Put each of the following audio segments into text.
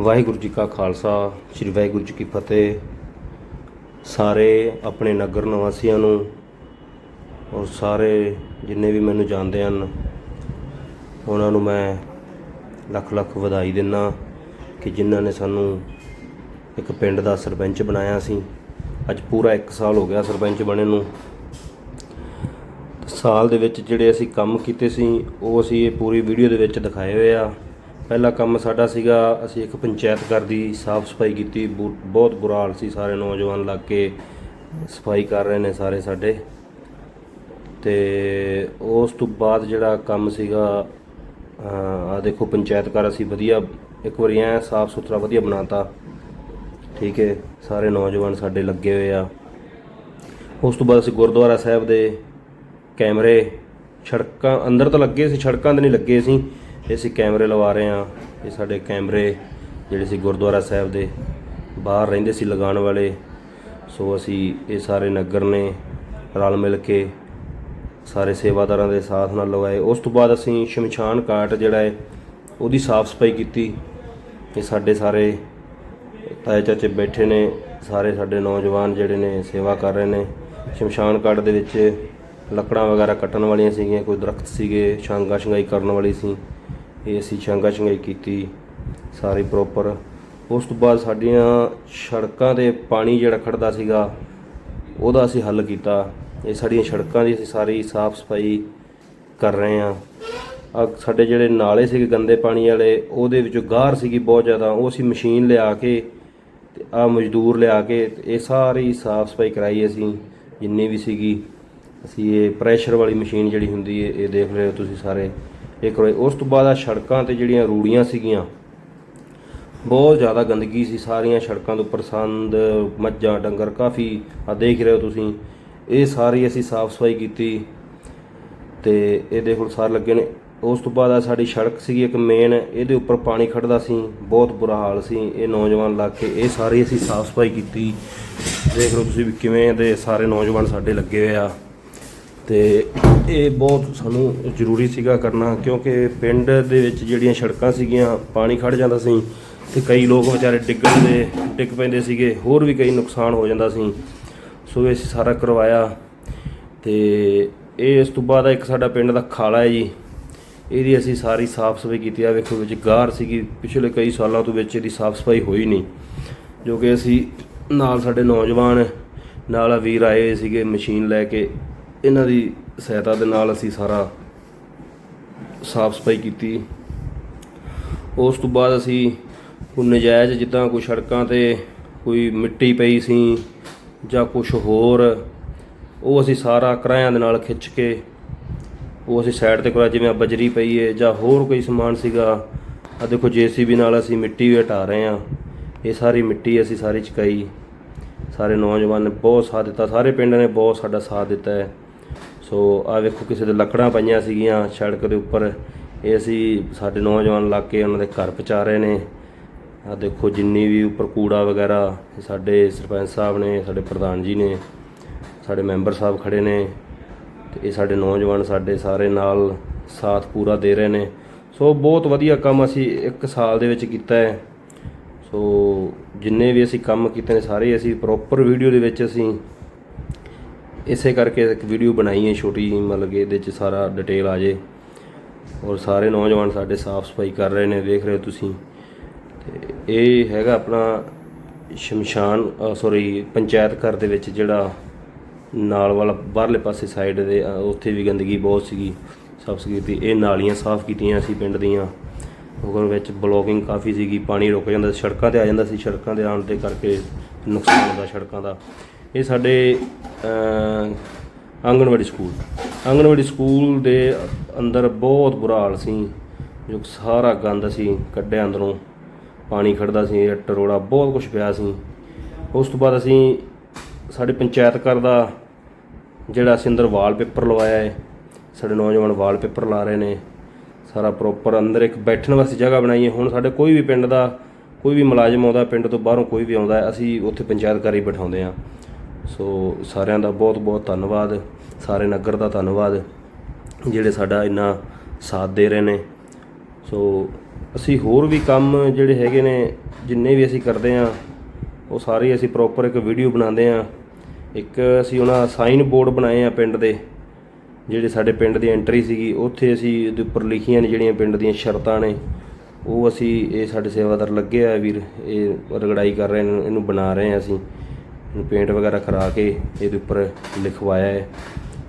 ਵਾਹਿਗੁਰੂ ਜੀ ਕਾ ਖਾਲਸਾ, ਸ੍ਰੀ ਵਾਹਿਗੁਰੂ ਜੀ ਕੀ ਫਤਿਹ। ਸਾਰੇ ਆਪਣੇ ਨਗਰ ਨਿਵਾਸੀਆਂ ਨੂੰ ਔਰ ਸਾਰੇ ਜਿੰਨੇ ਵੀ ਮੈਨੂੰ ਜਾਣਦੇ ਹਨ, ਉਹਨਾਂ ਨੂੰ ਮੈਂ ਲੱਖ ਲੱਖ ਵਧਾਈ ਦਿੰਦਾ ਕਿ ਜਿਨ੍ਹਾਂ ਨੇ ਸਾਨੂੰ ਇੱਕ ਪਿੰਡ ਦਾ ਸਰਪੰਚ ਬਣਾਇਆ ਸੀ। ਅੱਜ ਪੂਰਾ 1 ਸਾਲ ਹੋ ਗਿਆ ਸਰਪੰਚ ਬਣੇ ਨੂੰ। ਸਾਲ ਦੇ ਵਿੱਚ ਜਿਹੜੇ ਅਸੀਂ ਕੰਮ ਕੀਤੇ ਸੀ, ਉਹ ਅਸੀਂ ਇਹ ਪੂਰੀ ਵੀਡੀਓ ਦੇ ਵਿੱਚ ਦਿਖਾਏ ਹੋਏ ਆ। ਪਹਿਲਾ ਕੰਮ ਸਾਡਾ ਸੀਗਾ, ਅਸੀਂ ਇੱਕ ਪੰਚਾਇਤ ਘਰ ਦੀ ਸਾਫ਼ ਸਫ਼ਾਈ ਕੀਤੀ। ਬੁ- ਬਹੁਤ ਬੁਰਾ ਹਾਲ ਸੀ। ਸਾਰੇ ਨੌਜਵਾਨ ਲੱਗ ਕੇ ਸਫ਼ਾਈ ਕਰ ਰਹੇ ਨੇ ਸਾਰੇ ਸਾਡੇ। ਤੇ ਉਸ ਤੋਂ ਬਾਅਦ ਜਿਹੜਾ ਕੰਮ ਸੀਗਾ ਆ ਦੇਖੋ ਪੰਚਾਇਤ ਘਰ ਅਸੀਂ ਵਧੀਆ, ਇੱਕ ਵਾਰੀ ਐ ਸਾਫ਼ ਸੁਥਰਾ ਵਧੀਆ ਬਣਾਤਾ। ਠੀਕ ਹੈ, ਸਾਰੇ ਨੌਜਵਾਨ ਸਾਡੇ ਲੱਗੇ ਹੋਏ ਆ। ਉਸ ਤੋਂ ਬਾਅਦ ਅਸੀਂ ਗੁਰਦੁਆਰਾ ਸਾਹਿਬ ਦੇ ਕੈਮਰੇ, ਸੜਕਾਂ, ਅੰਦਰ ਤਾਂ ਲੱਗੇ ਸੀ, ਸੜਕਾਂ ਤੇ ਨਹੀਂ ਲੱਗੇ ਸੀ। ਇਹ ਅਸੀਂ ਕੈਮਰੇ ਲਵਾ ਰਹੇ ਆ ਇਹ ਸਾਡੇ ਕੈਮਰੇ ਜਿਹੜੇ ਸੀ ਗੁਰਦੁਆਰਾ ਸਾਹਿਬ ਦੇ ਬਾਹਰ ਰਹਿੰਦੇ ਸੀ ਲਗਾਉਣ ਵਾਲੇ। ਸੋ ਅਸੀਂ ਇਹ ਸਾਰੇ ਨਗਰ ਨੇ ਰਲ ਮਿਲ ਕੇ ਸਾਰੇ ਸੇਵਾਦਾਰਾਂ ਦੇ ਸਾਥ ਨਾਲ ਲਵਾਏ। ਉਸ ਤੋਂ ਬਾਅਦ ਅਸੀਂ ਸ਼ਮਸ਼ਾਨ ਘਾਟ ਜਿਹੜਾ ਹੈ, ਉਹਦੀ ਸਾਫ਼ ਸਫ਼ਾਈ ਕੀਤੀ। ਇਹ ਸਾਡੇ ਸਾਰੇ ਤਾਏ ਚਾਚੇ ਬੈਠੇ ਨੇ। ਸਾਰੇ ਸਾਡੇ ਨੌਜਵਾਨ ਜਿਹੜੇ ਨੇ ਸੇਵਾ ਕਰ ਰਹੇ ਨੇ। ਸ਼ਮਸ਼ਾਨ ਘਾਟ ਦੇ ਵਿੱਚ ਲੱਕੜਾਂ ਵਗੈਰਾ ਕੱਟਣ ਵਾਲੀਆਂ ਸੀਗੀਆਂ, ਕੋਈ ਦਰਖਤ ਸੀਗੇ ਸ਼ਾਂਗਾ ਸ਼ੰਗਾਈ ਕਰਨ ਵਾਲੀ ਸੀ। ਇਹ ਅਸੀਂ ਸ਼ਾਂਗਾ ਸ਼ੰਗਾਈ ਕੀਤੀ ਸਾਰੀ ਪ੍ਰੋਪਰ ਉਸ ਤੋਂ ਬਾਅਦ ਸਾਡੀਆਂ ਸੜਕਾਂ ਤੇ ਪਾਣੀ ਜਿਹੜਾ ਖੜਦਾ ਸੀਗਾ, ਉਹਦਾ ਅਸੀਂ ਹੱਲ ਕੀਤਾ। ਇਹ ਸਾਡੀਆਂ ਸੜਕਾਂ ਦੀ ਅਸੀਂ ਸਾਰੀ ਸਾਫ਼ ਸਫ਼ਾਈ ਕਰ ਰਹੇ ਹਾਂ। ਆ ਸਾਡੇ ਜਿਹੜੇ ਨਾਲੇ ਸੀਗੇ ਗੰਦੇ ਪਾਣੀ ਵਾਲੇ, ਉਹਦੇ ਵਿੱਚੋਂ ਗਾਰ ਸੀਗੀ ਬਹੁਤ ਜ਼ਿਆਦਾ। ਉਹ ਅਸੀਂ ਮਸ਼ੀਨ ਲਿਆ ਕੇ ਤੇ ਆ ਮਜ਼ਦੂਰ ਲਿਆ ਕੇ ਤੇ ਇਹ ਸਾਰੀ ਸਾਫ਼ ਸਫ਼ਾਈ ਕਰਾਈ ਅਸੀਂ, ਜਿੰਨੀ ਵੀ ਸੀਗੀ। ਅਸੀਂ ਇਹ ਪ੍ਰੈਸ਼ਰ ਵਾਲੀ ਮਸ਼ੀਨ ਜਿਹੜੀ ਹੁੰਦੀ ਹੈ, ਇਹ ਦੇਖ ਰਹੇ ਹੋ ਤੁਸੀਂ ਸਾਰੇ। ਇਹ ਕਰਵਾਈ ਉਸ ਤੋਂ ਬਾਅਦ ਆ ਸੜਕਾਂ ਤੇ ਜਿਹੜੀਆਂ ਰੂੜੀਆਂ ਸੀਗੀਆਂ, ਬਹੁਤ ਜ਼ਿਆਦਾ ਗੰਦਗੀ ਸੀ। ਸਾਰੀਆਂ ਸੜਕਾਂ ਦੇ ਉੱਪਰ ਸੰਦ, ਮੱਝਾਂ, ਡੰਗਰ ਕਾਫੀ ਆ ਦੇਖ ਰਹੇ ਹੋ ਤੁਸੀਂ। ਇਹ ਸਾਰੀ ਅਸੀਂ ਸਾਫ਼ ਸਫ਼ਾਈ ਕੀਤੀ ਤੇ ਇਹ ਦੇਖੋ ਸਾਰੇ ਲੱਗੇ ਨੇ। ਉਸ ਤੋਂ ਬਾਅਦ ਆ ਸਾਡੀ ਸੜਕ ਸੀਗੀ ਇੱਕ ਮੇਨ ਇਹਦੇ ਉੱਪਰ ਪਾਣੀ ਖੜਦਾ ਸੀ। ਬਹੁਤ ਬੁਰਾ ਹਾਲ ਸੀ। ਇਹ ਨੌਜਵਾਨ ਲੱਗ ਕੇ ਇਹ ਸਾਰੀ ਅਸੀਂ ਸਾਫ਼ ਸਫ਼ਾਈ ਕੀਤੀ। ਦੇਖ ਲਓ ਤੁਸੀਂ ਵੀ ਕਿਵੇਂ ਦੇ ਸਾਰੇ ਨੌਜਵਾਨ ਸਾਡੇ ਲੱਗੇ ਹੋਏ ਆ। ਤੇ ਇਹ ਬਹੁਤ ਸਾਨੂੰ ਜ਼ਰੂਰੀ ਸੀਗਾ ਕਰਨਾ, ਕਿਉਂਕਿ ਪਿੰਡ ਦੇ ਵਿੱਚ ਜਿਹੜੀਆਂ ਸੜਕਾਂ ਸੀਗੀਆਂ, ਪਾਣੀ ਖੜ ਜਾਂਦਾ ਸੀ ਤੇ ਕਈ ਲੋਕ ਵਿਚਾਰੇ ਡਿੱਗਣ ਦੇ, ਡਿੱਗ ਪੈਂਦੇ ਸੀਗੇ, ਹੋਰ ਵੀ ਕਈ ਨੁਕਸਾਨ ਹੋ ਜਾਂਦਾ ਸੀ। ਸੋ ਇਹ ਅਸੀਂ ਸਾਰਾ ਕਰਵਾਇਆ ਤੇ ਇਹ ਇਸ ਤੋਂ ਬਾਅਦ ਇੱਕ ਸਾਡਾ ਪਿੰਡ ਦਾ ਖਾਲਾ ਹੈ ਜੀ। ਇਹਦੀ ਅਸੀਂ ਸਾਰੀ ਸਾਫ਼ ਸਫ਼ਾਈ ਕੀਤੀ ਆ। ਵੇਖੋ, ਵਿੱਚ ਗਾਰ ਸੀਗੀ, ਪਿਛਲੇ ਕਈ ਸਾਲਾਂ ਤੋਂ ਵਿੱਚ ਇਹਦੀ ਸਾਫ਼ ਸਫ਼ਾਈ ਹੋਈ ਨਹੀਂ, ਜੋ ਕਿ ਅਸੀਂ ਨਾਲ ਸਾਡੇ ਨੌਜਵਾਨ, ਨਾਲ ਵੀਰ ਆਏ ਹੋਏ ਸੀਗੇ ਮਸ਼ੀਨ ਲੈ ਕੇ। ਇਹਨਾਂ ਦੀ ਸਹਾਇਤਾ ਦੇ ਨਾਲ ਅਸੀਂ ਸਾਰਾ ਸਾਫ਼ ਸਫ਼ਾਈ ਕੀਤੀ। ਉਸ ਤੋਂ ਬਾਅਦ ਅਸੀਂ ਕੋਈ ਨਜਾਇਜ਼ ਜਿੱਦਾਂ ਕੋਈ ਸੜਕਾਂ ਤੇ ਕੋਈ ਮਿੱਟੀ ਪਈ ਸੀ ਜਾਂ ਕੁਝ ਹੋਰ, ਉਹ ਅਸੀਂ ਸਾਰਾ ਕਿਰਾਇਆਂ ਦੇ ਨਾਲ ਖਿੱਚ ਕੇ, ਉਹ ਅਸੀਂ ਸਾਈਡ ਤੇ ਕਰਾ ਜਿਵੇਂ ਬਜਰੀ ਪਈ ਹੈ ਜਾਂ ਹੋਰ ਕੋਈ ਸਮਾਨ ਸੀਗਾ ਆ ਦੇਖੋ ਜੀਸੀਬੀ ਨਾਲ ਅਸੀਂ ਮਿੱਟੀ ਵੀ ਹਟਾ ਰਹੇ ਹਾਂ। ਇਹ ਸਾਰੀ ਮਿੱਟੀ ਅਸੀਂ ਸਾਰੀ ਚੁਕਾਈ। ਸਾਰੇ ਨੌਜਵਾਨ ਨੇ ਬਹੁਤ ਸਾਥ ਦਿੱਤਾ, ਸਾਰੇ ਪਿੰਡ ਨੇ ਬਹੁਤ ਸਾਡਾ ਸਾਥ ਦਿੱਤਾ ਹੈ। ਸੋ ਆ ਵੇਖੋ ਕਿਸੇ ਦੇ ਲੱਕੜਾਂ ਪਈਆਂ ਸੀਗੀਆਂ ਸੜਕ ਦੇ ਉੱਪਰ। ਇਹ ਅਸੀਂ ਸਾਡੇ ਨੌਜਵਾਨ ਇਲਾਕੇ ਉਹਨਾਂ ਦੇ ਘਰ ਪਹੁੰਚਾ ਰਹੇ ਨੇ। ਆ ਦੇਖੋ ਜਿੰਨੀ ਵੀ ਉੱਪਰ ਕੂੜਾ ਵਗੈਰਾ, ਸਾਡੇ ਸਰਪੰਚ ਸਾਹਿਬ ਨੇ, ਸਾਡੇ ਪ੍ਰਧਾਨ ਜੀ ਨੇ, ਸਾਡੇ ਮੈਂਬਰ ਸਾਹਿਬ ਖੜੇ ਨੇ ਤੇ ਇਹ ਸਾਡੇ ਨੌਜਵਾਨ ਸਾਡੇ ਸਾਰੇ ਨਾਲ ਸਾਥ ਪੂਰਾ ਦੇ ਰਹੇ ਨੇ। ਸੋ ਬਹੁਤ ਵਧੀਆ ਕੰਮ ਅਸੀਂ ਇੱਕ ਸਾਲ ਦੇ ਵਿੱਚ ਕੀਤਾ ਹੈ। ਸੋ ਜਿੰਨੇ ਵੀ ਅਸੀਂ ਕੰਮ ਕੀਤੇ ਨੇ ਸਾਰੇ ਅਸੀਂ ਪ੍ਰੋਪਰ ਵੀਡੀਓ ਦੇ ਵਿੱਚ ਅਸੀਂ ਇਸੇ ਕਰਕੇ ਇੱਕ ਵੀਡੀਓ ਬਣਾਈ ਹੈ ਛੋਟੀ ਜਿਹੀ, ਮਤਲਬ ਕਿ ਇਹਦੇ 'ਚ ਸਾਰਾ ਡਿਟੇਲ ਆ ਜੇ। ਔਰ ਸਾਰੇ ਨੌਜਵਾਨ ਸਾਡੇ ਸਾਫ਼ ਸਫ਼ਾਈ ਕਰ ਰਹੇ ਨੇ, ਦੇਖ ਰਹੇ ਹੋ ਤੁਸੀਂ। ਤੇ ਇਹ ਹੈਗਾ ਆਪਣਾ ਸ਼ਮਸ਼ਾਨ ਸੌਰੀ ਪੰਚਾਇਤ ਘਰ ਦੇ ਵਿੱਚ ਜਿਹੜਾ ਨਾਲ ਵਾਲਾ ਬਾਹਰਲੇ ਪਾਸੇ ਸਾਈਡ ਦੇ ਉੱਥੇ ਵੀ ਗੰਦਗੀ ਬਹੁਤ ਸੀਗੀ, ਸਾਫ਼ ਸਫ਼ਾਈ ਕੀਤੀ ਇਹ ਨਾਲੀਆਂ ਸਾਫ਼ ਕੀਤੀਆਂ ਸੀ ਪਿੰਡ ਦੀਆਂ। ਉਹਦੇ ਵਿੱਚ ਬਲੋਕਿੰਗ ਕਾਫੀ ਸੀਗੀ, ਪਾਣੀ ਰੁਕ ਜਾਂਦਾ ਸੜਕਾਂ ਤੇ ਆ ਜਾਂਦਾ ਸੀ, ਸੜਕਾਂ ਦੇ ਆਉਣ ਦੇ ਕਰਕੇ ਨੁਕਸਾਨ ਹੁੰਦਾ ਸੜਕਾਂ ਦਾ। ਇਹ ਸਾਡੇ ਆਂਗਣਵਾੜੀ ਸਕੂਲ। ਆਂਗਣਵਾੜੀ ਸਕੂਲ ਦੇ ਅੰਦਰ ਬਹੁਤ ਬੁਰਾ ਹਾਲ ਸੀ, ਜੋ ਸਾਰਾ ਗੰਦ ਸੀ, ਕੱਢਿਆ ਅੰਦਰੋਂ ਪਾਣੀ ਖੜਦਾ ਸੀ, ਇੱਟ, ਰੋੜਾ, ਬਹੁਤ ਕੁਝ ਪਿਆ ਸੀ। ਉਸ ਤੋਂ ਬਾਅਦ ਅਸੀਂ ਸਾਡੇ ਪੰਚਾਇਤ ਘਰ ਦਾ ਜਿਹੜਾ ਅਸੀਂ ਅੰਦਰ ਵਾਲਪੇਪਰ ਲਵਾਇਆ ਹੈ, ਸਾਡੇ ਨੌਜਵਾਨ ਵਾਲਪੇਪਰ ਲਾ ਰਹੇ ਨੇ, ਸਾਰਾ ਪ੍ਰੋਪਰ ਅੰਦਰ ਇੱਕ ਬੈਠਣ ਵਾਸਤੇ ਜਗ੍ਹਾ ਬਣਾਈ ਹੈ। ਹੁਣ ਸਾਡੇ ਕੋਈ ਵੀ ਪਿੰਡ ਦਾ, ਕੋਈ ਵੀ ਮੁਲਾਜ਼ਮ ਆਉਂਦਾ, ਪਿੰਡ ਤੋਂ ਬਾਹਰੋਂ ਕੋਈ ਵੀ ਆਉਂਦਾ, ਅਸੀਂ ਉੱਥੇ ਪੰਚਾਇਤ ਘਰ ਹੀ ਬਿਠਾਉਂਦੇ ਹਾਂ। ਸੋ ਸਾਰਿਆਂ ਦਾ ਬਹੁਤ ਬਹੁਤ ਧੰਨਵਾਦ, ਸਾਰੇ ਨਗਰ ਦਾ ਧੰਨਵਾਦ, ਜਿਹੜੇ ਸਾਡਾ ਇੰਨਾ ਸਾਥ ਦੇ ਰਹੇ ਨੇ। ਸੋ ਅਸੀਂ ਹੋਰ ਵੀ ਕੰਮ ਜਿਹੜੇ ਹੈਗੇ ਨੇ, ਜਿੰਨੇ ਵੀ ਅਸੀਂ ਕਰਦੇ ਆ ਉਹ ਸਾਰੇ ਅਸੀਂ ਪ੍ਰੋਪਰ ਇੱਕ ਵੀਡੀਓ ਬਣਾਉਂਦੇ ਆ ਇੱਕ ਅਸੀਂ ਉਹਨਾਂ ਸਾਈਨ ਬੋਰਡ ਬਣਾਏ ਆ ਪਿੰਡ ਦੇ, ਜਿਹੜੇ ਸਾਡੇ ਪਿੰਡ ਦੀ ਐਂਟਰੀ ਸੀਗੀ, ਉੱਥੇ ਅਸੀਂ ਉਹਦੇ ਉੱਪਰ ਲਿਖੀਆਂ ਨੇ ਜਿਹੜੀਆਂ ਪਿੰਡ ਦੀਆਂ ਸ਼ਰਤਾਂ ਨੇ। ਉਹ ਅਸੀਂ ਇਹ ਸਾਡੇ ਸੇਵਾਦਾਰ ਲੱਗੇ ਆ ਵੀਰ, ਇਹ ਰਗੜਾਈ ਕਰ ਰਹੇ ਨੇ, ਇਹਨੂੰ ਬਣਾ ਰਹੇ ਆ ਅਸੀਂ। ਇਹਨੂੰ ਪੇਂਟ ਵਗੈਰਾ ਕਰਾ ਕੇ ਇਹਦੇ ਉੱਪਰ ਲਿਖਵਾਇਆ ਹੈ,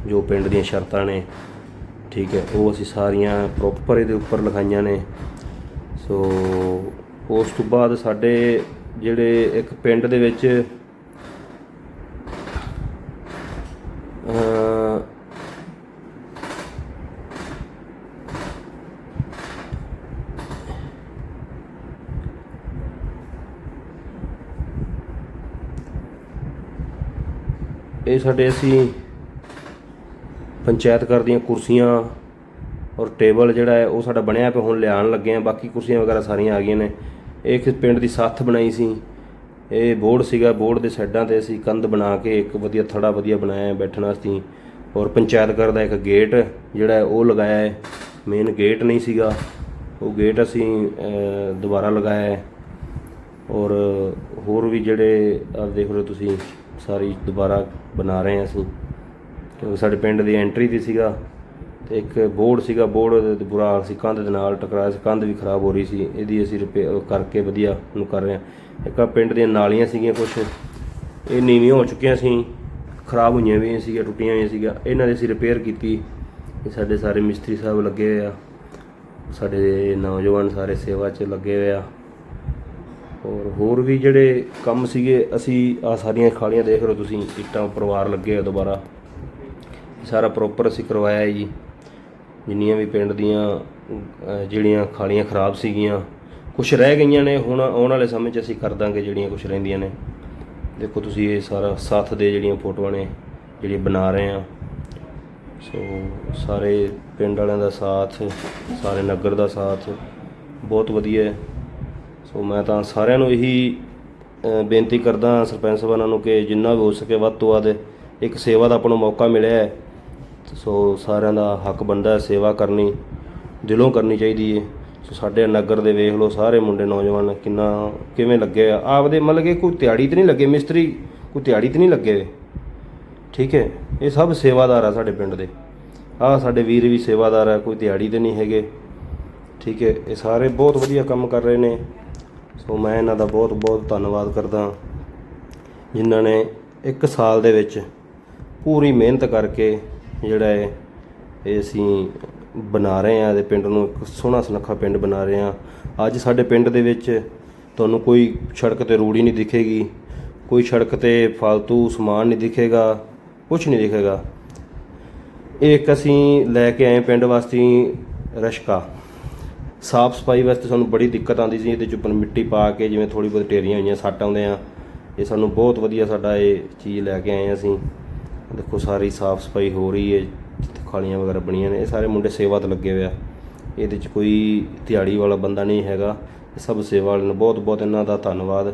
ਜੋ ਪਿੰਡ ਦੀਆਂ ਸ਼ਰਤਾਂ ਨੇ, ਠੀਕ ਹੈ। ਉਹ ਅਸੀਂ ਸਾਰੀਆਂ ਪ੍ਰੋਪਰ ਇਹਦੇ ਉੱਪਰ ਲਿਖਾਈਆਂ ਨੇ। ਸੋ ਉਸ ਤੋਂ ਬਾਅਦ ਸਾਡੇ ਜਿਹੜੇ ਇੱਕ ਪਿੰਡ ਦੇ ਵਿੱਚ ਇਹ ਸਾਡੇ ਅਸੀਂ ਪੰਚਾਇਤ ਘਰ ਦੀਆਂ ਕੁਰਸੀਆਂ ਔਰ ਟੇਬਲ ਜਿਹੜਾ ਹੈ, ਉਹ ਸਾਡਾ ਬਣਿਆ ਪਿਆ, ਹੁਣ ਲਿਆਉਣ ਲੱਗੇ ਆ ਬਾਕੀ ਕੁਰਸੀਆਂ ਵਗੈਰਾ ਸਾਰੀਆਂ ਆ ਗਈਆਂ ਨੇ। ਇਹ ਇੱਕ ਪਿੰਡ ਦੀ ਸੱਥ ਬਣਾਈ ਸੀ। ਇਹ ਬੋਰਡ ਸੀਗਾ, ਬੋਰਡ ਦੇ ਸਾਈਡਾਂ ਤੇ ਅਸੀਂ ਕੰਧ ਬਣਾ ਕੇ ਇੱਕ ਵਧੀਆ ਥੜਾ ਵਧੀਆ ਬਣਾਇਆ ਬੈਠਣ ਵਾਸਤੇ। ਔਰ ਪੰਚਾਇਤ ਘਰ ਦਾ ਇੱਕ ਗੇਟ ਜਿਹੜਾ ਉਹ ਲਗਾਇਆ ਹੈ। ਮੇਨ ਗੇਟ ਨਹੀਂ ਸੀਗਾ। ਉਹ ਗੇਟ ਅਸੀਂ ਦੁਬਾਰਾ ਲਗਾਇਆ ਹੈ। ਔਰ ਹੋਰ ਵੀ ਜਿਹੜੇ ਆ ਦੇਖ ਰਹੇ ਤੁਸੀਂ। ਸਾਰੀ ਦੁਬਾਰਾ ਬਣਾ ਰਹੇ ਹਾਂ ਅਸੀਂ। ਕਿਉਂਕਿ ਸਾਡੇ ਪਿੰਡ ਦੀ ਐਂਟਰੀ ਤੇ ਸੀਗਾ ਤੇ ਇੱਕ ਬੋਰਡ ਸੀਗਾ, ਬੋਰਡ ਦੇ ਬੁਰਾ ਹਾਲ ਸੀ। ਕੰਧ ਦੇ ਨਾਲ ਟਕਰਾਇਆ ਸੀ, ਕੰਧ ਵੀ ਖਰਾਬ ਹੋ ਰਹੀ ਸੀ। ਇਹਦੀ ਅਸੀਂ ਰਿਪੇਅਰ ਕਰਕੇ ਵਧੀਆ ਨੂੰ ਕਰ ਰਹੇ ਹਾਂ। ਇੱਕ ਆ ਪਿੰਡ ਦੀਆਂ ਨਾਲੀਆਂ ਸੀਗੀਆਂ ਕੁਝ ਇਹ ਨੀਵੀਆਂ ਹੋ ਚੁੱਕੀਆਂ ਸੀ, ਖਰਾਬ ਹੋਈਆਂ ਵੀ ਸੀਗੀਆਂ, ਟੁੱਟੀਆਂ ਹੋਈਆਂ ਸੀਗੀਆਂ। ਇਹਨਾਂ ਦੀ ਅਸੀਂ ਰਿਪੇਅਰ ਕੀਤੀ। ਇਹ ਸਾਡੇ ਸਾਰੇ ਮਿਸਤਰੀ ਸਾਹਿਬ ਲੱਗੇ ਹੋਏ ਆ। ਸਾਡੇ ਨੌਜਵਾਨ ਸਾਰੇ ਸੇਵਾ 'ਚ ਲੱਗੇ ਹੋਏ ਆ। ਔਰ ਹੋਰ ਵੀ ਜਿਹੜੇ ਕੰਮ ਸੀਗੇ, ਅਸੀਂ ਆ ਸਾਰੀਆਂ ਖਾਲੀਆਂ ਦੇਖ ਰਹੇ ਹੋ ਤੁਸੀਂ, ਇੱਟਾਂ ਪਰਿਵਾਰ ਲੱਗੇ ਆ ਦੁਬਾਰਾ। ਸਾਰਾ ਪ੍ਰੋਪਰ ਅਸੀਂ ਕਰਵਾਇਆ ਜੀ। ਜਿੰਨੀਆਂ ਵੀ ਪਿੰਡ ਦੀਆਂ ਜਿਹੜੀਆਂ ਖਾਲੀਆਂ ਖਰਾਬ ਸੀਗੀਆਂ ਕੁਝ ਰਹਿ ਗਈਆਂ ਨੇ, ਹੁਣ ਆਉਣ ਵਾਲੇ ਸਮੇਂ 'ਚ ਅਸੀਂ ਕਰ ਦਾਂਗੇ ਜਿਹੜੀਆਂ ਕੁਝ ਰਹਿੰਦੀਆਂ ਨੇ। ਦੇਖੋ ਤੁਸੀਂ ਇਹ ਸਾਰਾ ਸਾਥ ਦੇ ਜਿਹੜੀਆਂ ਫੋਟੋਆਂ ਨੇ, ਜਿਹੜੀਆਂ ਬਣਾ ਰਹੇ ਆ। ਸੋ ਸਾਰੇ ਪਿੰਡ ਵਾਲਿਆਂ ਦਾ ਸਾਥ, ਸਾਰੇ ਨਗਰ ਦਾ ਸਾਥ, ਬਹੁਤ ਵਧੀਆ ਹੈ। ਸੋ ਮੈਂ ਤਾਂ ਸਾਰਿਆਂ ਨੂੰ ਇਹੀ ਬੇਨਤੀ ਕਰਦਾ ਸਰਪੰਚ ਸਾਹਿਬਾਨਾਂ ਨੂੰ ਕਿ ਜਿੰਨਾ ਵੀ ਹੋ ਸਕੇ ਵੱਧ ਤੋਂ ਵੱਧ ਇੱਕ ਸੇਵਾ ਦਾ ਆਪਾਂ ਨੂੰ ਮੌਕਾ ਮਿਲਿਆ ਹੈ। ਸੋ ਸਾਰਿਆਂ ਦਾ ਹੱਕ ਬਣਦਾ ਹੈ ਸੇਵਾ ਕਰਨੀ, ਦਿਲੋਂ ਕਰਨੀ ਚਾਹੀਦੀ ਹੈ। ਸੋ ਸਾਡੇ ਨਗਰ ਦੇ ਵੇਖ ਲਓ ਸਾਰੇ ਮੁੰਡੇ ਨੌਜਵਾਨ ਕਿੰਨਾ, ਕਿਵੇਂ ਲੱਗੇ ਆ। ਆਪਦੇ ਮਤਲਬ ਕਿ ਕੋਈ ਤਿਆੜੀ ਤੇ ਨਹੀਂ ਲੱਗੇ, ਮਿਸਤਰੀ ਕੋਈ ਤਿਆੜੀ ਤੇ ਨਹੀਂ ਲੱਗੇ। ਠੀਕ ਹੈ, ਇਹ ਸਭ ਸੇਵਾਦਾਰ ਆ ਸਾਡੇ ਪਿੰਡ ਦੇ। ਆ ਸਾਡੇ ਵੀਰ ਵੀ ਸੇਵਾਦਾਰ ਆ, ਕੋਈ ਦਿਹਾੜੀ ਤੇ ਨਹੀਂ ਹੈਗੇ। ਠੀਕ ਹੈ, ਇਹ ਸਾਰੇ ਬਹੁਤ ਵਧੀਆ ਕੰਮ ਕਰ ਰਹੇ ਨੇ। ਸੋ ਮੈਂ ਇਹਨਾਂ ਦਾ ਬਹੁਤ ਬਹੁਤ ਧੰਨਵਾਦ ਕਰਦਾ ਜਿਨ੍ਹਾਂ ਨੇ ਇੱਕ ਸਾਲ ਦੇ ਵਿੱਚ ਪੂਰੀ ਮਿਹਨਤ ਕਰਕੇ ਜਿਹੜਾ ਹੈ ਇਹ ਅਸੀਂ ਬਣਾ ਰਹੇ ਹਾਂ ਤੇ ਪਿੰਡ ਨੂੰ ਇੱਕ ਸੋਹਣਾ ਸੁਨੱਖਾ ਪਿੰਡ ਬਣਾ ਰਹੇ ਹਾਂ। ਅੱਜ ਸਾਡੇ ਪਿੰਡ ਦੇ ਵਿੱਚ ਤੁਹਾਨੂੰ ਕੋਈ ਸੜਕ ਤੇ ਰੂੜੀ ਨਹੀਂ ਦਿਖੇਗੀ, ਕੋਈ ਸੜਕ ਤੇ ਫालतू ਸਮਾਨ ਨਹੀਂ ਦਿਖੇਗਾ ਕੁਝ ਨਹੀਂ ਦਿਖੇਗਾ। ਇਹ ਇੱਕ ਅਸੀਂ ਲੈ ਕੇ ਆਏ ਪਿੰਡ ਵਾਸੀ ਰਸ਼ਕਾ। ਸਾਫ਼ ਸਫ਼ਾਈ ਵਾਸਤੇ ਸਾਨੂੰ ਬੜੀ ਦਿੱਕਤ ਆਉਂਦੀ ਸੀ, ਇਹਦੇ ਚ ਉੱਪਰ ਮਿੱਟੀ ਪਾ ਕੇ ਜਿਵੇਂ ਥੋੜੀ ਬਹੁਤ ਢੇਰੀਆਂ ਹੋਈਆਂ, ਸੱਟ ਆਉਂਦੇ ਆ ਇਹ ਸਾਨੂੰ ਬਹੁਤ ਵਧੀਆ ਸਾਡਾ ਇਹ ਚੀਜ਼ ਲੈ ਕੇ ਆਏ ਹਾਂ ਅਸੀਂ। ਦੇਖੋ, ਸਾਰੀ ਸਾਫ਼ ਸਫ਼ਾਈ ਹੋ ਰਹੀ ਹੈ ਖਾਲੀਆਂ ਵਗੈਰਾ ਬਣੀਆਂ ਨੇ। ਇਹ ਸਾਰੇ ਮੁੰਡੇ ਸੇਵਾ ਤੇ ਲੱਗੇ ਹੋਏ ਆ। ਇਹਦੇ ਚ ਕੋਈ ਦਿਹਾੜੀ ਵਾਲਾ ਬੰਦਾ ਨਹੀਂ ਹੈਗਾ। ਇਹ ਸਭ ਸੇਵਾ ਵਾਲਿਆਂ ਨੂੰ। ਬਹੁਤ ਬਹੁਤ ਇਹਨਾਂ ਦਾ ਧੰਨਵਾਦ।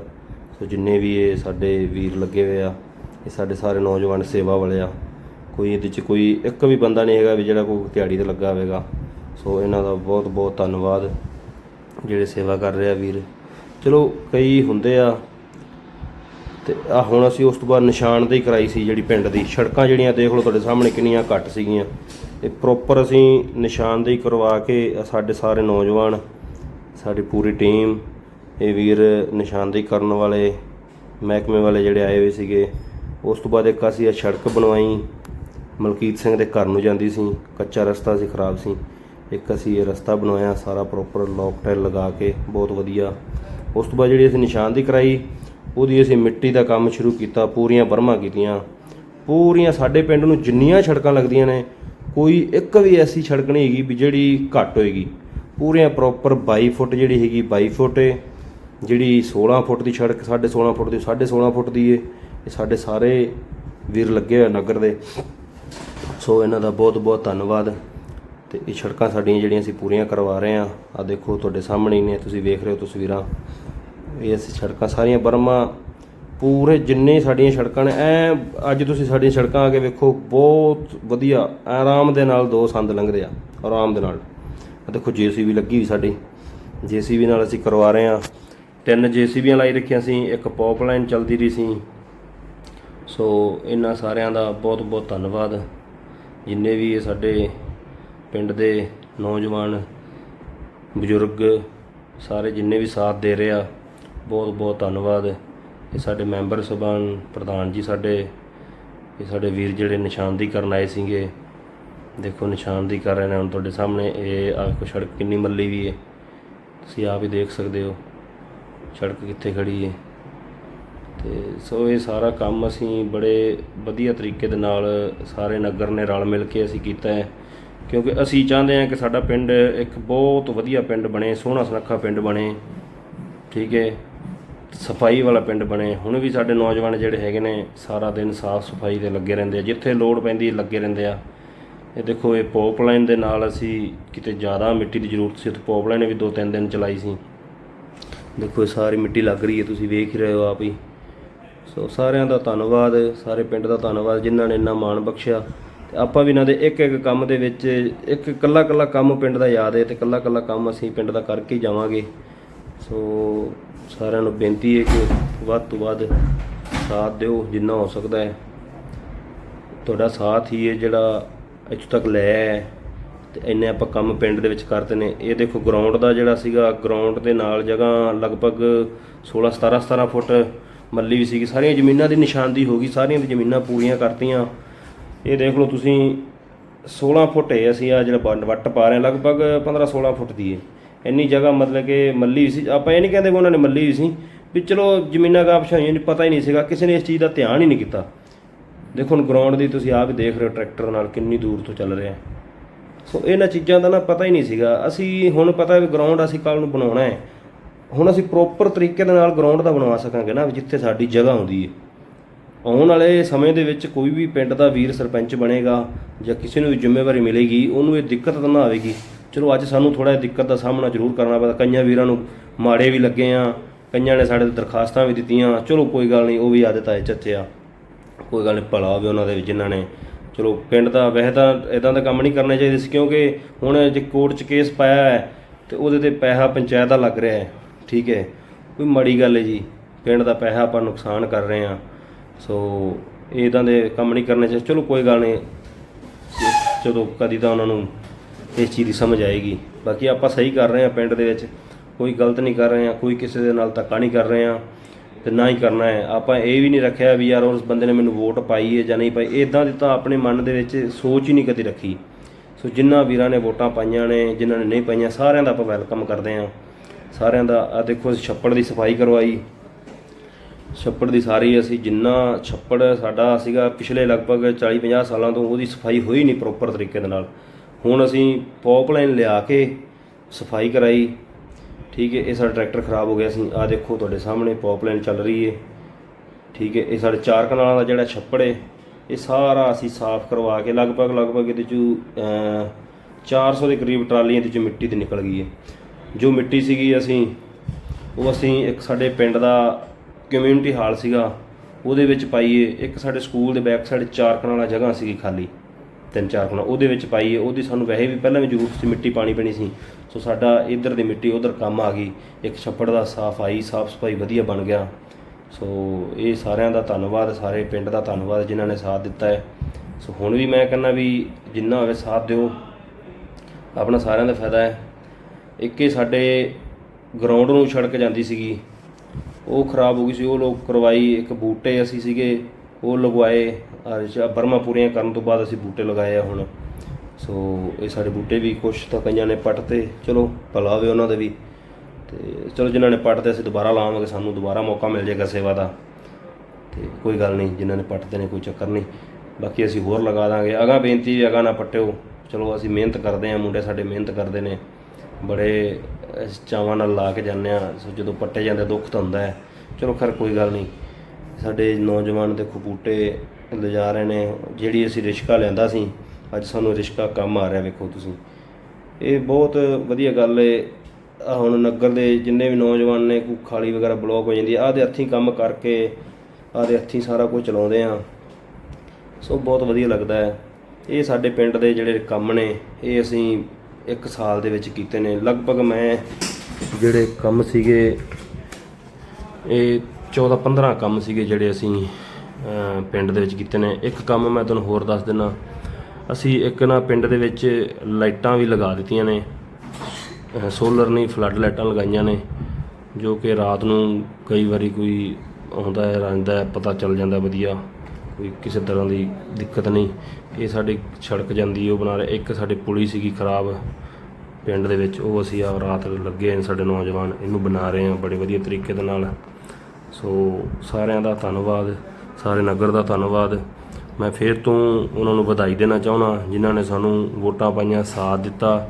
ਸੋ ਜਿੰਨੇ ਵੀ ਇਹ ਸਾਡੇ ਵੀਰ ਲੱਗੇ ਹੋਏ ਆ, ਇਹ ਸਾਡੇ ਸਾਰੇ ਨੌਜਵਾਨ ਸੇਵਾ ਵਾਲੇ ਆ। ਕੋਈ ਇਹਦੇ ਚ ਕੋਈ ਇੱਕ ਵੀ ਬੰਦਾ ਨਹੀਂ ਹੈਗਾ ਵੀ ਜਿਹੜਾ ਕੋਈ ਦਿਹਾੜੀ ਤੇ ਲੱਗਾ ਹੋਵੇਗਾ। ਸੋ ਇਹਨਾਂ ਦਾ ਬਹੁਤ ਬਹੁਤ ਧੰਨਵਾਦ ਜਿਹੜੇ ਸੇਵਾ ਕਰ ਰਿਹਾ ਵੀਰ। ਚਲੋ ਕਈ ਹੁੰਦੇ ਆ ਤੇ ਆ ਹੁਣ ਅਸੀਂ ਉਸ ਤੋਂ ਬਾਅਦ ਨਿਸ਼ਾਨਦੇਹੀ ਕਰਾਈ ਸੀ ਜਿਹੜੀ ਪਿੰਡ ਦੀ। ਸੜਕਾਂ ਜਿਹੜੀਆਂ ਦੇਖ ਲਓ ਤੁਹਾਡੇ ਸਾਹਮਣੇ ਕਿੰਨੀਆਂ ਘੱਟ ਸੀਗੀਆਂ। ਇਹ ਪ੍ਰੋਪਰ ਅਸੀਂ ਨਿਸ਼ਾਨਦੇਹੀ ਕਰਵਾ ਕੇ ਸਾਡੇ ਸਾਰੇ ਨੌਜਵਾਨ, ਸਾਡੀ ਪੂਰੀ ਟੀਮ ਇਹ ਵੀਰ ਨਿਸ਼ਾਨਦੇਹੀ ਕਰਨ ਵਾਲੇ, ਮਹਿਕਮੇ ਵਾਲੇ ਜਿਹੜੇ ਆਏ ਹੋਏ ਸੀਗੇ। ਉਸ ਤੋਂ ਬਾਅਦ ਇੱਕ ਅਸੀਂ ਇਹ ਸੜਕ ਬਣਵਾਈ। ਮਲਕੀਤ ਸਿੰਘ ਦੇ ਘਰ ਨੂੰ ਜਾਂਦੀ ਸੀ। ਕੱਚਾ ਰਸਤਾ ਸੀ, ਖਰਾਬ ਸੀ। ਇੱਕ ਅਸੀਂ ਇਹ ਰਸਤਾ ਬਣਾਇਆ, ਸਾਰਾ ਪ੍ਰੋਪਰ ਲੋਕ ਟਾਇਲ ਲਗਾ ਕੇ, ਬਹੁਤ ਵਧੀਆ। ਉਸ ਤੋਂ ਬਾਅਦ ਜਿਹੜੀ ਅਸੀਂ ਨਿਸ਼ਾਨਦੇਹੀ ਕਰਾਈ, ਉਹਦੀ ਅਸੀਂ ਮਿੱਟੀ ਦਾ ਕੰਮ ਸ਼ੁਰੂ ਕੀਤਾ, ਪੂਰੀਆਂ ਬਰਮਾ ਕੀਤੀਆਂ। ਪੂਰੀਆਂ ਸਾਡੇ ਪਿੰਡ ਨੂੰ ਜਿੰਨੀਆਂ ਸੜਕਾਂ ਲੱਗਦੀਆਂ ਨੇ, ਕੋਈ ਇੱਕ ਵੀ ਐਸੀ ਸੜਕ ਨਹੀਂ ਹੈਗੀ ਵੀ ਜਿਹੜੀ ਘੱਟ ਹੋਏਗੀ। ਪੂਰੀਆਂ ਪ੍ਰੋਪਰ 22 ਫੁੱਟ ਜਿਹੜੀ ਹੈਗੀ 22 ਫੁੱਟ ਏ। ਜਿਹੜੀ 16 ਫੁੱਟ ਦੀ ਸੜਕ 16.5 ਫੁੱਟ ਦੀ 16.5 ਫੁੱਟ ਦੀ ਏ। ਇਹ ਸਾਡੇ ਸਾਰੇ ਵੀਰ ਲੱਗੇ ਹੋਏ ਨਗਰ ਦੇ। ਸੋ ਇਹਨਾਂ ਦਾ ਬਹੁਤ ਬਹੁਤ ਧੰਨਵਾਦ। ਤੇ ਇਹ ਸੜਕਾਂ ਸਾਡੀਆਂ ਜਿਹੜੀਆਂ ਅਸੀਂ ਪੂਰੀਆਂ ਕਰਵਾ ਰਹੇ ਹਾਂ ਆ ਦੇਖੋ ਤੁਹਾਡੇ ਸਾਹਮਣੇ ਹੀ ਨੇ, ਤੁਸੀਂ ਵੇਖ ਰਹੇ ਹੋ ਤਸਵੀਰਾਂ। ਇਹ ਅਸੀਂ ਸੜਕਾਂ ਸਾਰੀਆਂ, ਬਰਮਾ ਪੂਰੇ ਜਿੰਨੇ ਸਾਡੀਆਂ ਸੜਕਾਂ ਨੇ, ਐ ਅੱਜ ਤੁਸੀਂ ਸਾਡੀਆਂ ਸੜਕਾਂ ਆ ਕੇ ਵੇਖੋ, ਬਹੁਤ ਵਧੀਆ, ਆਰਾਮ ਦੇ ਨਾਲ ਦੋ ਸੰਦ ਲੰਘਦੇ ਆ, ਆਰਾਮ ਦੇ ਨਾਲ। ਆ ਦੇਖੋ ਜੀਸੀਬੀ ਲੱਗੀ ਹੋਈ ਸਾਡੀ, ਜੀਸੀਬੀ ਨਾਲ ਅਸੀਂ ਕਰਵਾ ਰਹੇ ਹਾਂ। ਤਿੰਨ ਜੀਸੀਬੀਆਂ ਲਾਈ ਰੱਖੀਆਂ ਸੀ, ਇੱਕ ਪੌਪ ਲਾਈਨ ਚੱਲਦੀ ਰਹੀ ਸੀ। ਸੋ ਇਹਨਾਂ ਸਾਰਿਆਂ ਦਾ ਬਹੁਤ ਬਹੁਤ ਧੰਨਵਾਦ। ਜਿੰਨੇ ਵੀ ਇਹ ਸਾਡੇ ਪਿੰਡ ਦੇ ਨੌਜਵਾਨ, ਬਜ਼ੁਰਗ ਸਾਰੇ ਜਿੰਨੇ ਵੀ ਸਾਥ ਦੇ ਰਹੇ ਆ, ਬਹੁਤ ਬਹੁਤ ਧੰਨਵਾਦ। ਇਹ ਸਾਡੇ ਮੈਂਬਰ ਸਭਾਨ ਪ੍ਰਧਾਨ ਜੀ ਸਾਡੇ, ਇਹ ਸਾਡੇ ਵੀਰ ਜਿਹੜੇ ਨਿਸ਼ਾਨਦੀ ਕਰਨ ਆਏ ਸੀਗੇ। ਦੇਖੋ, ਨਿਸ਼ਾਨਦੀ ਕਰ ਰਹੇ ਨੇ ਹੁਣ ਤੁਹਾਡੇ ਸਾਹਮਣੇ। ਇਹ ਆਹ ਦੇਖੋ, ਸੜਕ ਕਿੰਨੀ ਮੱਲੀ ਵੀ ਹੈ ਤੁਸੀਂ ਆਪ ਹੀ ਦੇਖ ਸਕਦੇ ਹੋ, ਸੜਕ ਕਿੱਥੇ ਖੜੀ ਹੈ ਤੇ ਸੋ ਇਹ ਸਾਰਾ ਕੰਮ ਅਸੀਂ ਬੜੇ ਵਧੀਆ ਤਰੀਕੇ ਦੇ ਨਾਲ ਸਾਰੇ ਨਗਰ ਨੇ ਰਲ ਮਿਲ ਕੇ ਅਸੀਂ ਕੀਤਾ ਹੈ। ਕਿਉਂਕਿ ਅਸੀਂ ਚਾਹੁੰਦੇ ਹਾਂ ਕਿ ਸਾਡਾ ਪਿੰਡ ਇੱਕ ਬਹੁਤ ਵਧੀਆ ਪਿੰਡ ਬਣੇ, ਸੋਹਣਾ ਸੁਨੱਖਾ ਪਿੰਡ ਬਣੇ, ਠੀਕ ਹੈ, ਸਫ਼ਾਈ ਵਾਲਾ ਪਿੰਡ ਬਣੇ। ਹੁਣ ਵੀ ਸਾਡੇ ਨੌਜਵਾਨ ਜਿਹੜੇ ਹੈਗੇ ਨੇ, ਸਾਰਾ ਦਿਨ ਸਾਫ਼ ਸਫ਼ਾਈ ਦੇ ਲੱਗੇ ਰਹਿੰਦੇ ਆ। ਜਿੱਥੇ ਲੋੜ ਪੈਂਦੀ ਲੱਗੇ ਰਹਿੰਦੇ ਆ। ਇਹ ਦੇਖੋ, ਇਹ ਪੋਪਲਾਈਨ ਦੇ ਨਾਲ ਅਸੀਂ ਕਿਤੇ ਜ਼ਿਆਦਾ ਮਿੱਟੀ ਦੀ ਜ਼ਰੂਰਤ ਸੀ ਤੇ ਪੋਪਲਾਈਨ ਵੀ ਦੋ ਤਿੰਨ ਦਿਨ ਚਲਾਈ ਸੀ। ਦੇਖੋ, ਇਹ ਸਾਰੀ ਮਿੱਟੀ ਲੱਗ ਰਹੀ ਹੈ, ਤੁਸੀਂ ਵੇਖ ਰਹੇ ਹੋ ਆਪ ਹੀ। ਸੋ ਸਾਰਿਆਂ ਦਾ ਧੰਨਵਾਦ, ਸਾਰੇ ਪਿੰਡ ਦਾ ਧੰਨਵਾਦ, ਜਿਨ੍ਹਾਂ ਨੇ ਇੰਨਾ ਮਾਣ ਬਖਸ਼ਿਆ। ਤੇ ਆਪਾਂ ਵੀ ਇਹਨਾਂ ਦੇ ਇੱਕ ਇੱਕ ਕੰਮ ਦੇ ਵਿੱਚ ਇੱਕ ਇਕੱਲਾ ਇਕੱਲਾ ਕੰਮ ਪਿੰਡ ਦਾ ਯਾਦ ਹੈ ਤੇ ਇਕੱਲਾ ਇਕੱਲਾ ਕੰਮ ਅਸੀਂ ਪਿੰਡ ਦਾ ਕਰਕੇ ਹੀ ਜਾਵਾਂਗੇ। ਸੋ ਸਾਰਿਆਂ ਨੂੰ ਬੇਨਤੀ ਹੈ ਕਿ ਵੱਧ ਤੋਂ ਵੱਧ ਸਾਥ ਦਿਓ ਜਿੰਨਾ ਹੋ ਸਕਦਾ ਹੈ। ਤੁਹਾਡਾ ਸਾਥ ਹੀ ਹੈ ਜਿਹੜਾ ਇੱਥੋਂ ਤੱਕ ਲੈ ਆਇਆ ਹੈ ਤੇ ਇੰਨੇ ਆਪਾਂ ਕੰਮ ਪਿੰਡ ਦੇ ਵਿੱਚ ਕਰਦੇ ਨੇ। ਇਹ ਦੇਖੋ ਗਰਾਊਂਡ ਦਾ ਜਿਹੜਾ ਸੀਗਾ ਗਰਾਊਂਡ ਦੇ ਨਾਲ ਜਗ੍ਹਾ ਲਗਭਗ 16 17 17 ਫੁੱਟ ਮੱਲੀ ਵੀ ਸੀਗੀ। ਸਾਰੀਆਂ ਜ਼ਮੀਨਾਂ ਦੀ ਨਿਸ਼ਾਨਦੀ ਹੋ ਗਈ, ਸਾਰੀਆਂ ਦੀ ਜ਼ਮੀਨਾਂ ਪੂਰੀਆਂ ਕਰਤੀਆਂ। ਇਹ ਦੇਖ ਲਓ ਤੁਸੀਂ 16 ਫੁੱਟ ਹੈ, ਅਸੀਂ ਆ ਜਿਹੜਾ ਵੰਡ- ਵੱਟ ਪਾ ਰਹੇ ਹਾਂ, ਲਗਭਗ 15 16 ਫੁੱਟ ਦੀ ਹੈ। ਇੰਨੀ ਜਗ੍ਹਾ ਮਤਲਬ ਕਿ ਮੱਲੀ ਵੀ ਸੀ। ਆਪਾਂ ਇਹ ਨਹੀਂ ਕਹਿੰਦੇ ਵੀ ਉਹਨਾਂ ਨੇ ਮੱਲੀ ਵੀ ਸੀ, ਵੀ ਚਲੋ ਜ਼ਮੀਨਾਂ ਗਾਪ ਹੋਈਆਂ ਨਹੀਂ ਪਤਾ ਹੀ ਨਹੀਂ ਸੀਗਾ, ਕਿਸੇ ਨੇ ਇਸ ਚੀਜ਼ ਦਾ ਧਿਆਨ ਹੀ ਨਹੀਂ ਕੀਤਾ। ਦੇਖੋ ਹੁਣ ਗਰਾਊਂਡ ਦੀ ਤੁਸੀਂ ਆਪ ਹੀ ਦੇਖ ਰਹੇ ਹੋ, ਟਰੈਕਟਰ ਨਾਲ ਕਿੰਨੀ ਦੂਰ ਤੋਂ ਚੱਲ ਰਿਹਾ। ਸੋ ਇਹਨਾਂ ਚੀਜ਼ਾਂ ਦਾ ਨਾ ਪਤਾ ਹੀ ਨਹੀਂ ਸੀਗਾ। ਅਸੀਂ ਹੁਣ ਪਤਾ ਵੀ ਗਰਾਊਂਡ ਅਸੀਂ ਕੱਲ ਨੂੰ ਬਣਾਉਣਾ ਹੈ। ਹੁਣ ਅਸੀਂ ਪ੍ਰੋਪਰ ਤਰੀਕੇ ਦੇ ਨਾਲ ਗਰਾਊਂਡ ਦਾ ਬਣਵਾ ਸਕਾਂਗੇ ਨਾ, ਵੀ ਜਿੱਥੇ ਸਾਡੀ ਜਗ੍ਹਾ ਆਉਂਦੀ ਹੈ। ਆਉਣ ਵਾਲੇ ਸਮੇਂ ਦੇ ਵਿੱਚ ਕੋਈ ਵੀ ਪਿੰਡ ਦਾ ਵੀਰ ਸਰਪੰਚ ਬਣੇਗਾ ਜਾਂ ਕਿਸੇ ਨੂੰ ਵੀ ਜ਼ਿੰਮੇਵਾਰੀ ਮਿਲੇਗੀ, ਉਹਨੂੰ ਇਹ ਦਿੱਕਤ ਤਾਂ ਨਾ ਆਵੇਗੀ। ਚਲੋ ਅੱਜ ਸਾਨੂੰ ਥੋੜਾ ਜਿਹਾ ਦਿੱਕਤ ਦਾ ਸਾਹਮਣਾ ਜ਼ਰੂਰ ਕਰਨਾ ਪੈਂਦਾ। ਕਈਆਂ ਵੀਰਾਂ ਨੂੰ ਮਾੜੇ ਵੀ ਲੱਗੇ ਆ, ਕਈਆਂ ਨੇ ਸਾਡੇ ਤੋਂ ਦਰਖਾਸਤਾਂ ਵੀ ਦਿੱਤੀਆਂ। ਚਲੋ ਕੋਈ ਗੱਲ ਨਹੀਂ, ਉਹ ਵੀ ਆਦਤ ਆਏ ਚੱਚੇ ਆ। ਕੋਈ ਗੱਲ ਨਹੀਂ, ਭਲਾ ਹੋਵੇ ਉਹਨਾਂ ਦੇ ਵੀ ਜਿਨ੍ਹਾਂ ਨੇ। ਚਲੋ ਪਿੰਡ ਦਾ ਵੈਸੇ ਤਾਂ ਇਦਾਂ ਦਾ ਕੰਮ ਨਹੀਂ ਕਰਨੇ ਚਾਹੀਦੇ ਸੀ, ਕਿਉਂਕਿ ਹੁਣ ਜੇ ਕੋਰਟ 'ਚ ਕੇਸ ਪਾਇਆ ਹੈ, ਤੇ ਉਹਦੇ ਤੇ ਪੈਸਾ ਪੰਚਾਇਤ ਦਾ ਲੱਗ ਰਿਹਾ ਹੈ। ਠੀਕ ਹੈ, ਕੋਈ ਮਾੜੀ ਗੱਲ ਹੈ ਜੀ। ਪਿੰਡ ਦਾ ਪੈਸਾ ਆਪਾਂ ਨੁਕਸਾਨ ਕਰ ਰਹੇ ਹਾਂ। ਸੋ ਇਦਾਂ ਦੇ ਕੰਮ ਨਹੀਂ ਕਰਨੇ ਚਾਹੀਦੇ ਚਲੋ ਕੋਈ ਗੱਲ ਨਹੀਂ। ਜਦੋਂ ਕਦੀ ਤਾਂ ਉਹਨਾਂ ਨੂੰ ਇਸ ਚੀਜ਼ ਦੀ ਸਮਝ ਆਏਗੀ। ਬਾਕੀ ਆਪਾਂ ਸਹੀ ਕਰ ਰਹੇ ਹਾਂ ਪਿੰਡ ਦੇ ਵਿੱਚ। ਕੋਈ ਗਲਤ ਨਹੀਂ ਕਰ ਰਹੇ ਹਾਂ, ਕੋਈ ਕਿਸੇ ਦੇ ਨਾਲ ਧੱਕਾ ਨਹੀਂ ਕਰ ਰਹੇ ਹਾਂ ਤੇ ਨਾ ਹੀ ਕਰਨਾ ਹੈ। ਆਪਾਂ ਇਹ ਵੀ ਨਹੀਂ ਰੱਖਿਆ ਵੀ ਯਾਰ ਉਸ ਬੰਦੇ ਨੇ ਮੈਨੂੰ ਵੋਟ ਪਾਈ ਹੈ ਜਾਂ ਨਹੀਂ ਪਾਈ। ਇਦਾਂ ਦੀ ਤਾਂ ਆਪਣੇ ਮਨ ਦੇ ਵਿੱਚ ਸੋਚ ਹੀ ਨਹੀਂ ਕਦੇ ਰੱਖੀ। ਸੋ ਜਿਨ੍ਹਾਂ ਵੀਰਾਂ ਨੇ ਵੋਟਾਂ ਪਾਈਆਂ ਨੇ ਜਿਨ੍ਹਾਂ ਨੇ ਨਹੀਂ ਪਾਈਆਂ, ਸਾਰਿਆਂ ਦਾ ਆਪਾਂ ਵੈਲਕਮ ਕਰਦੇ ਹਾਂ। ਸਾਰਿਆਂ ਦਾ ਆ ਦੇਖੋ ਛੱਪੜ ਦੀ ਸਫ਼ਾਈ ਕਰਵਾਈ। ਛੱਪੜ ਦੀ ਸਾਰੀ ਅਸੀਂ ਜਿੰਨਾ ਛੱਪੜ ਸਾਡਾ ਸੀਗਾ ਪਿਛਲੇ ਲਗਭਗ 40 50 ਸਾਲਾਂ ਤੋਂ ਉਹਦੀ ਸਫ਼ਾਈ ਹੋਈ ਨਹੀਂ ਪ੍ਰੋਪਰ ਤਰੀਕੇ ਦੇ ਨਾਲ। ਹੁਣ ਅਸੀਂ ਪੌਪਲਾਈਨ ਲਿਆ ਕੇ ਸਫ਼ਾਈ ਕਰਾਈ। ਠੀਕ ਹੈ ਇਹ ਸਾਡਾ ਟਰੈਕਟਰ ਖਰਾਬ ਹੋ ਗਿਆ ਸੀ। ਆ ਦੇਖੋ ਤੁਹਾਡੇ ਸਾਹਮਣੇ ਪੌਪਲਾਈਨ ਚੱਲ ਰਹੀ ਹੈ। ਠੀਕ ਹੈ ਇਹ ਸਾਡੇ ਚਾਰ ਕਨਾਲਾਂ ਦਾ ਜਿਹੜਾ ਛੱਪੜ ਹੈ ਇਹ ਸਾਰਾ ਅਸੀਂ ਸਾਫ਼ ਕਰਵਾ ਕੇ ਲਗਭਗ ਲਗਭਗ ਇਹਦੇ ਚੋਂ ਅਮ, 400 ਦੇ ਕਰੀਬ ਟਰਾਲੀਆਂ ਇਹਦੇ ਚੋਂ ਮਿੱਟੀ 'ਤੇ ਨਿਕਲ ਗਈ ਹੈ। ਜੋ ਮਿੱਟੀ ਸੀਗੀ ਅਸੀਂ ਉਹ ਅਸੀਂ ਇੱਕ ਸਾਡੇ ਪਿੰਡ ਦਾ ਕਮਿਊਨਿਟੀ ਹਾਲ ਸੀਗਾ, ਉਹਦੇ ਵਿੱਚ ਪਾਈਏ ਇੱਕ ਸਾਡੇ ਸਕੂਲ ਦੇ ਬੈਕ ਸਾਈਡ ਚਾਰ ਕਨਾਲਾ ਜਗ੍ਹਾ ਸੀਗੀ ਖਾਲੀ, ਤਿੰਨ ਚਾਰ ਕਨਾਲ ਉਹਦੇ ਵਿੱਚ ਪਾਈਏ, ਉਹਦੀ ਸਾਨੂੰ ਵੈਸੇ ਵੀ ਪਹਿਲਾਂ ਵੀ ਜ਼ਰੂਰਤ ਸੀ, ਮਿੱਟੀ ਪਾਣੀ ਪੈਣੀ ਸੀ, ਸੋ ਸਾਡਾ ਇੱਧਰ ਦੀ ਮਿੱਟੀ, ਉਧਰ ਕੰਮ ਆ ਗਈ, ਇੱਕ ਛੱਪੜ ਦਾ ਸਾਫ਼ ਆਈ, ਸਾਫ਼ ਸਫ਼ਾਈ ਵਧੀਆ ਬਣ ਗਿਆ, ਸੋ ਇਹ ਸਾਰਿਆਂ ਦਾ ਧੰਨਵਾਦ, ਸਾਰੇ ਪਿੰਡ ਦਾ ਧੰਨਵਾਦ ਜਿਨ੍ਹਾਂ ਨੇ ਸਾਥ ਦਿੱਤਾ ਹੈ, ਸੋ ਹੁਣ ਵੀ ਮੈਂ ਕਹਿੰਦਾ ਵੀ ਜਿੰਨਾ ਹੋਵੇ ਸਾਥ ਦਿਓ, ਆਪਣਾ ਸਾਰਿਆਂ ਦਾ ਫਾਇਦਾ ਹੈ, ਇੱਕ ਇਹ ਸਾਡੇ ਗਰਾਊਂਡ ਨੂੰ ਸੜਕ ਜਾਂਦੀ ਸੀਗੀ ਉਹ ਖਰਾਬ ਹੋ ਗਈ ਸੀ, ਉਹ ਲੋਕ ਕਰਵਾਈ, ਇੱਕ ਬੂਟੇ ਅਸੀਂ ਸੀਗੇ, ਉਹ ਲਗਵਾਏ ਔਰ ਬਰਮਾ ਪੂਰੀਆਂ ਕਰਨ ਤੋਂ ਬਾਅਦ ਅਸੀਂ ਬੂਟੇ ਲਗਾਏ ਆ ਹੁਣ। ਸੋ ਇਹ ਸਾਡੇ ਬੂਟੇ ਵੀ ਕੁਛ ਤਾਂ ਕਈਆਂ ਨੇ ਪੱਟਤੇ ਚਲੋ ਭਲਾ ਹੋਵੇ ਉਹਨਾਂ ਦੇ ਵੀ। ਤੇ ਚਲੋ ਜਿਨ੍ਹਾਂ ਨੇ ਪੱਟਤੇ ਅਸੀਂ ਦੁਬਾਰਾ ਲਾਵਾਂਗੇ, ਸਾਨੂੰ ਦੁਬਾਰਾ ਮੌਕਾ ਮਿਲ ਜਾਏਗਾ ਸੇਵਾ ਦਾ। ਤੇ ਕੋਈ ਗੱਲ ਨਹੀਂ, ਜਿਨ੍ਹਾਂ ਨੇ ਪੱਟਦੇ ਨੇ ਕੋਈ ਚੱਕਰ ਨਹੀਂ। ਬਾਕੀ ਅਸੀਂ ਹੋਰ ਲਗਾ ਦਾਂਗੇ। ਅਗਾ ਬੇਨਤੀ ਵੀ ਅਗਾ ਨਾ ਪੱਟਿਓ। ਚਲੋ ਅਸੀਂ ਮਿਹਨਤ ਕਰਦੇ ਹਾਂ ਮੁੰਡੇ ਸਾਡੇ ਮਿਹਨਤ ਕਰਦੇ ਨੇ। ਬੜੇ ਚਾਵਾਂ ਨਾਲ ਲਾ ਕੇ ਜਾਂਦੇ ਹਾਂ। ਸੋ ਜਦੋਂ ਪੱਟੇ ਜਾਂਦੇ, ਦੁੱਖ ਤਾਂ ਹੁੰਦਾ ਹੈ। ਚਲੋ ਖੈਰ, ਕੋਈ ਗੱਲ ਨਹੀਂ। ਸਾਡੇ ਨੌਜਵਾਨ ਦੇਖੋ ਬੂਟੇ ਲਿਜਾ ਰਹੇ ਨੇ। ਜਿਹੜੀ ਅਸੀਂ ਰਿਸ਼ਕਾ ਲੈਂਦਾ ਸੀ, ਅੱਜ ਸਾਨੂੰ ਰਿਸ਼ਕਾ ਕੰਮ ਆ ਰਿਹਾ, ਵੇਖੋ ਤੁਸੀਂ। ਇਹ ਬਹੁਤ ਵਧੀਆ ਗੱਲ ਏ। ਹੁਣ ਨਗਰ ਦੇ ਜਿੰਨੇ ਵੀ ਨੌਜਵਾਨ ਨੇ, ਕੋਈ ਖਾਲੀ ਵਗੈਰਾ ਬਲੌਕ ਹੋ ਜਾਂਦੀ ਆ ਆਦੇ ਹੱਥੀਂ ਕੰਮ ਕਰਕੇ ਆਦੇ ਹੱਥੀਂ ਸਾਰਾ ਕੁਝ ਚਲਾਉਂਦੇ ਆ ਸੋ ਬਹੁਤ ਵਧੀਆ ਲੱਗਦਾ ਹੈ। ਇਹ ਸਾਡੇ ਪਿੰਡ ਦੇ ਜਿਹੜੇ ਕੰਮ ਨੇ, ਇਹ ਅਸੀਂ ਇੱਕ ਸਾਲ ਦੇ ਵਿੱਚ ਕੀਤੇ ਨੇ। ਲਗਭਗ ਮੈਂ ਜਿਹੜੇ ਕੰਮ ਸੀਗੇ, ਇਹ 14 15 ਕੰਮ ਸੀਗੇ ਜਿਹੜੇ ਅਸੀਂ ਪਿੰਡ ਦੇ ਵਿੱਚ ਕੀਤੇ ਨੇ। ਇੱਕ ਕੰਮ ਮੈਂ ਤੁਹਾਨੂੰ ਹੋਰ ਦੱਸ ਦਿੰਨਾ। ਅਸੀਂ ਇੱਕ ਨਾ ਪਿੰਡ ਦੇ ਵਿੱਚ ਲਾਈਟਾਂ ਵੀ ਲਗਾ ਦਿੱਤੀਆਂ ਨੇ। ਸੋਲਰ ਨਹੀਂ ਫਲੱਡ ਲਾਈਟਾਂ ਲਗਾਈਆਂ ਨੇ, ਜੋ ਕਿ ਰਾਤ ਨੂੰ ਕਈ ਵਾਰੀ ਕੋਈ ਆਉਂਦਾ ਹੈ, ਰਹਿੰਦਾ ਪਤਾ ਚੱਲ ਜਾਂਦਾ, ਵਧੀਆ। ਕੋਈ ਕਿਸੇ ਤਰ੍ਹਾਂ ਦੀ ਦਿੱਕਤ ਨਹੀਂ। ਇਹ ਸਾਡੀ ਸੜਕ ਜਾਂਦੀ ਹੈ, ਉਹ ਬਣਾ ਰਹੇ। ਇੱਕ ਸਾਡੇ ਪੁਲੀ ਸੀਗੀ ਖਰਾਬ ਪਿੰਡ ਦੇ ਵਿੱਚ, ਉਹ ਅਸੀਂ ਆ ਰਾਤ ਲੱਗੇ ਨੇ, ਸਾਡੇ ਨੌਜਵਾਨ ਇਹਨੂੰ ਬਣਾ ਰਹੇ ਹਾਂ ਬੜੇ ਵਧੀਆ ਤਰੀਕੇ ਦੇ ਨਾਲ। ਸੋ ਸਾਰਿਆਂ ਦਾ ਧੰਨਵਾਦ, ਸਾਰੇ ਨਗਰ ਦਾ ਧੰਨਵਾਦ। ਮੈਂ ਫੇਰ ਤੋਂ ਉਹਨਾਂ ਨੂੰ ਵਧਾਈ ਦੇਣਾ ਚਾਹੁੰਦਾ, ਜਿਨ੍ਹਾਂ ਨੇ ਸਾਨੂੰ ਵੋਟਾਂ ਪਾਈਆਂ, ਸਾਥ ਦਿੱਤਾ।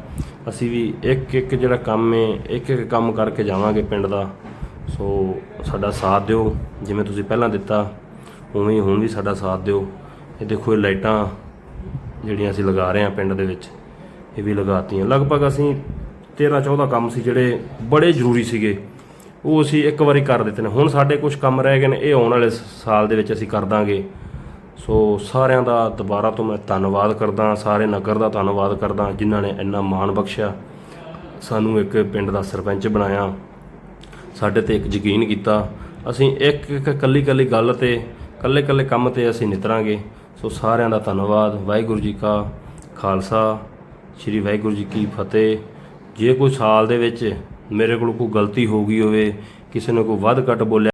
ਅਸੀਂ ਵੀ ਇੱਕ ਇੱਕ ਜਿਹੜਾ ਕੰਮ ਹੈ, ਇੱਕ ਇੱਕ ਕੰਮ ਕਰਕੇ ਜਾਵਾਂਗੇ ਪਿੰਡ ਦਾ। ਸੋ ਸਾਡਾ ਸਾਥ ਦਿਓ, ਜਿਵੇਂ ਤੁਸੀਂ ਪਹਿਲਾਂ ਦਿੱਤਾ, ਉਵੇਂ ਹੀ ਹੁਣ ਵੀ ਸਾਡਾ ਸਾਥ ਦਿਓ। ਇਹ ਦੇਖੋ ਇਹ ਲਾਈਟਾਂ ਜਿਹੜੀਆਂ ਅਸੀਂ ਲਗਾ ਰਹੇ ਹਾਂ ਪਿੰਡ ਦੇ ਵਿੱਚ, ਇਹ ਵੀ ਲਗਾਤੀਆਂ। ਲਗਭਗ ਅਸੀਂ 13 14 ਕੰਮ ਸੀ ਜਿਹੜੇ ਬੜੇ ਜ਼ਰੂਰੀ ਸੀਗੇ। ਉਹ ਅਸੀਂ ਇੱਕ ਵਾਰੀ ਕਰ ਦਿੱਤੇ ਨੇ। ਹੁਣ ਸਾਡੇ ਕੁਝ ਕੰਮ ਰਹਿ ਗਏ ਨੇ, ਇਹ ਆਉਣ ਵਾਲੇ ਸਾਲ ਦੇ ਵਿੱਚ ਅਸੀਂ ਕਰ ਦਾਂਗੇ। ਸੋ ਸਾਰਿਆਂ ਦਾ ਦੁਬਾਰਾ ਤੋਂ ਮੈਂ ਧੰਨਵਾਦ ਕਰਦਾ ਸਾਰੇ ਨਗਰ ਦਾ ਧੰਨਵਾਦ ਕਰਦਾ ਜਿਨ੍ਹਾਂ ਨੇ ਇੰਨਾ ਮਾਣ ਬਖਸ਼ਿਆ। ਸਾਨੂੰ ਇੱਕ ਪਿੰਡ ਦਾ ਸਰਪੰਚ ਬਣਾਇਆ। ਸਾਡੇ ਤੇ ਇੱਕ ਯਕੀਨ ਕੀਤਾ। ਅਸੀਂ ਇੱਕ ਇੱਕ ਕੱਲੀ ਕੱਲੀ ਗੱਲ ਤੇ ਕੱਲੇ ਕੱਲੇ ਕੰਮ ਤੇ ਅਸੀਂ ਨਿਤਰਾਂਗੇ। ਸੋ ਸਾਰਿਆਂ ਦਾ ਧੰਨਵਾਦ। ਵਾਹਿਗੁਰੂ ਜੀ ਕਾ ਖਾਲਸਾ। ਸ੍ਰੀ ਵਾਹਿਗੁਰੂ ਜੀ ਕੀ ਫਤਿਹ। ਜੇ ਕੋਈ ਸਾਲ ਦੇ ਵਿੱਚ ਮੇਰੇ ਕੋਲ ਕੋਈ ਗਲਤੀ ਹੋ ਗਈ ਹੋਵੇ, ਕਿਸੇ ਨੇ ਕੋਈ ਵੱਧ ਘੱਟ ਬੋਲਿਆ